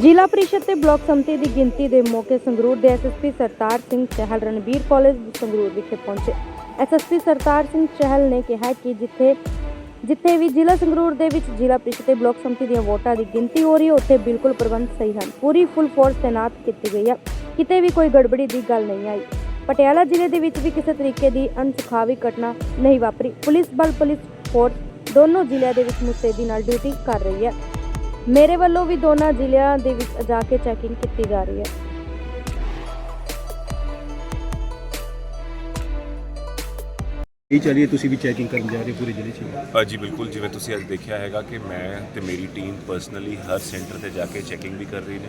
ਜ਼ਿਲ੍ਹਾ ਪ੍ਰੀਸ਼ਦ ਤੇ ਬਲਾਕ ਸੰਮਤੀ ਦੀ ਗਿਣਤੀ ਦੇ ਮੌਕੇ ਸੰਗਰੂਰ ਦੇ ਐਸਐਸਪੀ ਸਰਤਾਰ ਸਿੰਘ ਚਹਿਲ ਰਣਬੀਰ ਕਾਲਜ ਸੰਗਰੂਰ ਵਿਖੇ ਪਹੁੰਚੇ। ਐਸਐਸਪੀ ਸਰਤਾਰ ਸਿੰਘ ਚਹਿਲ ਨੇ ਕਿਹਾ ਕਿ ਜਿੱਥੇ ਜਿੱਥੇ ਵੀ ਜ਼ਿਲ੍ਹਾ ਸੰਗਰੂਰ ਦੇ ਵਿੱਚ ਜ਼ਿਲ੍ਹਾ ਪ੍ਰੀਸ਼ਦ ਤੇ ਬਲਾਕ ਸੰਮਤੀ ਦੀਆਂ ਵੋਟਾਂ ਦੀ ਗਿਣਤੀ ਹੋ ਰਹੀ ਹੈ, ਉੱਥੇ ਬਿਲਕੁਲ ਪ੍ਰਬੰਧ ਸਹੀ ਹਨ। ਪੂਰੀ ਫੁੱਲ ਫੋਰਸ ਤੈਨਾਤ ਕੀਤੀ ਗਈ ਹੈ। ਕਿਤੇ ਵੀ ਕੋਈ ਗੜਬੜੀ ਦੀ ਗੱਲ ਨਹੀਂ ਆਈ। ਪਟਿਆਲਾ ਜ਼ਿਲ੍ਹੇ ਦੇ ਵਿੱਚ ਵੀ ਕਿਸੇ ਤਰੀਕੇ ਦੀ ਅਣਸੁਖਾਵੀ ਘਟਨਾ ਨਹੀਂ ਵਾਪਰੀ। ਪੁਲਿਸ ਬਲ, ਪੁਲਿਸ ਫੋਰਸ ਦੋਨੋਂ ਜ਼ਿਲ੍ਹਿਆਂ ਦੇ ਵਿੱਚ ਮੁਸਤੈਦੀ ਨਾਲ ਡਿਊਟੀ ਕਰ ਰਹੀ ਹੈ। ਮੇਰੇ ਵੱਲੋਂ ਵੀ ਦੋਨਾਂ ਜ਼ਿਲ੍ਹਿਆਂ ਦੇ ਵਿੱਚ ਜਾ ਕੇ ਚੈਕਿੰਗ ਕੀਤੀ ਜਾ ਰਹੀ ਹੈ। ਇਹ ਚੱਲੀਏ ਤੁਸੀਂ ਵੀ ਚੈਕਿੰਗ ਕਰਨ ਜਾ ਰਹੇ ਹੋ ਪੂਰੇ ਜ਼ਿਲ੍ਹੇ 'ਚ? ਅ, ਜੀ ਬਿਲਕੁਲ। ਜਿਵੇਂ ਤੁਸੀਂ ਅੱਜ ਦੇਖਿਆ ਹੈਗਾ ਕਿ ਮੈਂ ਤੇ ਮੇਰੀ ਟੀਮ ਪਰਸਨਲੀ ਹਰ ਸੈਂਟਰ ਤੇ ਜਾ ਕੇ ਚੈਕਿੰਗ ਵੀ ਕਰ ਰਹੀ ਨੇ।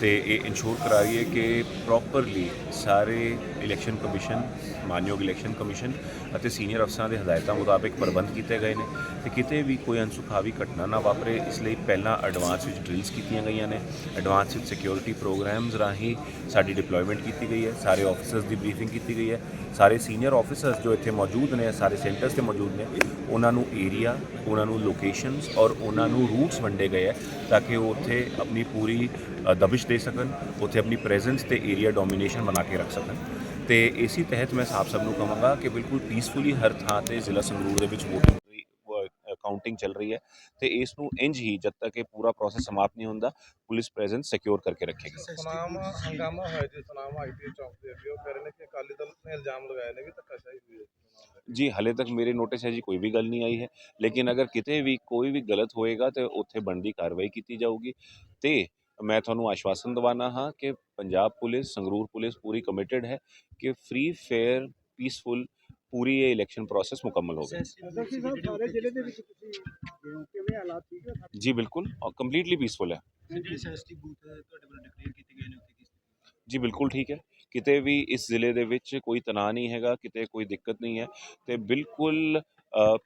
ਤੇ ਇਹ ਇਨਸ਼ੋਰ ਕਰਾ ਰਹੀ ਹੈ ਕਿ ਪ੍ਰੋਪਰਲੀ ਸਾਰੇ ਇਲੈਕਸ਼ਨ ਕਮਿਸ਼ਨ ਮਾਨਯੋਗ ਇਲੈਕਸ਼ਨ ਕਮਿਸ਼ਨ ਅਤੇ ਸੀਨੀਅਰ ਅਫਸਰਾਂ ਦੇ ਹਦਾਇਤਾਂ ਮੁਤਾਬਿਕ ਪ੍ਰਬੰਧ ਕੀਤੇ ਗਏ ਨੇ ਤੇ ਕਿਤੇ ਵੀ ਕੋਈ ਅਨਸੁਖਾਵੀ ਘਟਨਾ ਨਾ ਵਾਪਰੇ, ਇਸ ਲਈ ਪਹਿਲਾਂ ਐਡਵਾਂਸ ਵਿੱਚ ਡਰਿਲਸ ਕੀਤੀਆਂ ਗਈਆਂ ਨੇ। ਐਡਵਾਂਸ ਵਿੱਚ ਸਿਕਿਉਰਿਟੀ ਪ੍ਰੋਗਰਾਮਸ ਰਾਹੀਂ ਸਾਡੀ ਡਿਪਲੋਇਮੈਂਟ ਕੀਤੀ ਗਈ ਹੈ, ਸਾਰੇ ਆਫੀਸਰਸ ਦੀ ਬਰੀਫਿੰਗ ਕੀਤੀ ਗਈ ਹੈ। ਸਾਰੇ ਸੀਨੀਅਰ ਆਫੀਸਰਸ ਜੋ ਇੱਥੇ ਮੌਜੂਦ ਨੇ, ਸਾਰੇ ਸੈਂਟਰਸ ਤੇ ਮੌਜੂਦ ਨੇ, ਉਹਨਾਂ ਨੂੰ ਏਰੀਆ ਉਹਨਾਂ ਨੂੰ ਲੋਕੇਸ਼ਨਸ ਔਰ ਉਹਨਾਂ ਨੂੰ ਰੂਟਸ ਵੰਡੇ ਗਏ ਹੈ ਤਾਂ ਕਿ ਉਹ ਉੱਥੇ ਆਪਣੀ ਪੂਰੀ ਦਬਿਸ਼ ਦੇ ਸਕਣ, ਉੱਥੇ ਆਪਣੀ ਪ੍ਰੈਜ਼ੈਂਸ ਤੇ ਏਰੀਆ ਡੋਮੀਨੇਸ਼ਨ ਬਣਾ ਕੇ ਰੱਖ ਸਕਣ। ਤੇ ਇਸੇ ਤਹਿਤ ਮੈਂ ਆਪ ਸਭ ਨੂੰ ਕਹਾਂਗਾ ਕਿ ਬਿਲਕੁਲ ਪੀਸਫੁਲੀ ਹਰ ਥਾਂ ਤੇ ਜ਼ਿਲ੍ਹਾ ਸੰਗਰੂਰ ਦੇ ਵਿੱਚ ਵੋਟਿੰਗ ਕਾਊਂਟਿੰਗ ਚੱਲ ਰਹੀ ਹੈ ਤੇ ਇਸ ਨੂੰ ਇੰਜ ਹੀ ਜਦ ਤੱਕ ਇਹ ਪੂਰਾ ਪ੍ਰੋਸੈਸ ਸਮਾਪਤ ਨਹੀਂ ਹੁੰਦਾ, ਪੁਲਿਸ ਪ੍ਰੈਜ਼ੈਂਸ ਸਿਕਿਉਰ ਕਰਕੇ ਰੱਖੇਗੀ। ਸੁਨਾਮ, ਹੰਗਾਮਾ ਹੋਇਆ ਜੀ, ਸੁਨਾਮ ਆਈਟੀ ਚੌਕ ਦੇ ਅੱਗੇ। ਉਹ ਕਹਿ ਰਹੇ ਨੇ ਕਿ ਅਕਾਲੀ ਦਲ ਨੇ ਇਲਜ਼ਾਮ ਲਗਾਏ ਨੇ ਵੀ ਧੱਕਾਸ਼ਾਹੀ ਜੀ ਹਲੇ ਤੱਕ ਮੇਰੇ ਨੋਟਿਸ ਹੈ ਜੀ ਕੋਈ ਵੀ ਗੱਲ ਨਹੀਂ ਆਈ ਹੈ। ਲੇਕਿਨ ਅਗਰ ਕਿਤੇ ਵੀ ਕੋਈ ਵੀ ਗਲਤ ਹੋਏਗਾ ਤੇ ਉੱਥੇ ਬਣਦੀ ਕਾਰਵਾਈ ਕੀਤੀ ਜਾਊਗੀ। ਤੇ ਮੈਂ ਤੁਹਾਨੂੰ ਆਸ਼ਵਾਸਨ ਦਿਵਾਨਾ ਹਾਂ ਕਿ ਪੰਜਾਬ ਪੁਲਿਸ ਸੰਗਰੂਰ ਪੁਲਿਸ ਪੂਰੀ ਕਮਿਟਿਡ ਹੈ ਕਿ ਫ੍ਰੀ ਫੇਅਰ ਪੀਸਫੁਲ ਪੂਰੀ ਇਹ ਇਲੈਕਸ਼ਨ ਪ੍ਰੋਸੈਸ ਮੁਕੰਮਲ ਹੋਵੇ ਅਸੀਂ ਸਭ ਸਾਰੇ ਜ਼ਿਲ੍ਹੇ ਦੇ ਵਿੱਚ ਤੁਸੀਂ ਗਏ ਹੋ, ਕਿਵੇਂ ਹਾਲਾਤ ਠੀਕ ਹੈ ਜੀ ਬਿਲਕੁਲ ਕੰਪਲੀਟਲੀ ਪੀਸਫੁਲ ਹੈ। ਐਸਐਸਟੀ ਬੂਥ ਤੁਹਾਡੇ ਵੱਲੋਂ ਡਿਕਲੇਅਰ ਕੀਤੇ ਗਏ ਨੇ ਉੱਥੇ ਕਿਸ ਜੀ ਬਿਲਕੁਲ ਠੀਕ ਹੈ। ਕਿਤੇ ਵੀ ਇਸ ਜ਼ਿਲ੍ਹੇ ਦੇ ਵਿੱਚ ਕੋਈ ਤਣਾਅ ਨਹੀਂ ਹੈਗਾ ਕਿਤੇ ਕੋਈ ਦਿੱਕਤ ਨਹੀਂ ਹੈ ਤੇ ਬਿਲਕੁਲ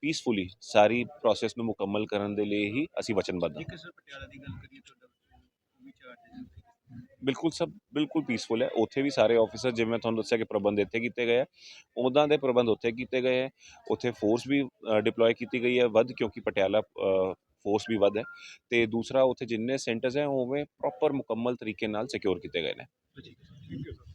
ਪੀਸਫੁਲੀ ਸਾਰੀ ਪ੍ਰੋਸੈਸ ਨੂੰ ਮੁਕੰਮਲ ਕਰਨ ਦੇ ਲਈ ਹੀ ਅਸੀਂ ਵਚਨਬੱਧ ਹਾਂ। ਸਰ ਪਟਿਆਲਾ ਦੀ ਗੱਲ ਕਰੀਏ ਤੁਹਾਡਾ ਬਿਲਕੁਲ ਸਭ ਬਿਲਕੁਲ ਪੀਸਫੁਲ ਹੈ। ਉੱਥੇ ਵੀ ਸਾਰੇ ਆਫੀਸਰ ਜਿਵੇਂ ਮੈਂ ਤੁਹਾਨੂੰ ਦੱਸਿਆ ਕਿ ਪ੍ਰਬੰਧ ਇੱਥੇ ਕੀਤੇ ਗਏ ਆ ਉਦਾਂ ਦੇ ਪ੍ਰਬੰਧ ਉੱਥੇ ਕੀਤੇ ਗਏ ਹੈ ਉੱਥੇ ਫੋਰਸ ਵੀ ਡਿਪਲੋਏ ਕੀਤੀ ਗਈ ਹੈ ਵੱਧ ਕਿਉਂਕਿ ਪਟਿਆਲਾ ਫੋਰਸ ਵੀ ਵੱਧ ਹੈ ਤੇ ਦੂਸਰਾ ਉੱਥੇ ਜਿੰਨੇ ਸੈਂਟਰਸ ਹੈ ਉਵੇਂ ਪ੍ਰੋਪਰ ਮੁਕੰਮਲ ਤਰੀਕੇ ਨਾਲ ਸਿਕਿਉਰ ਕੀਤੇ ਗਏ ਨੇ। ਠੀਕ ਹੈ ਸਰ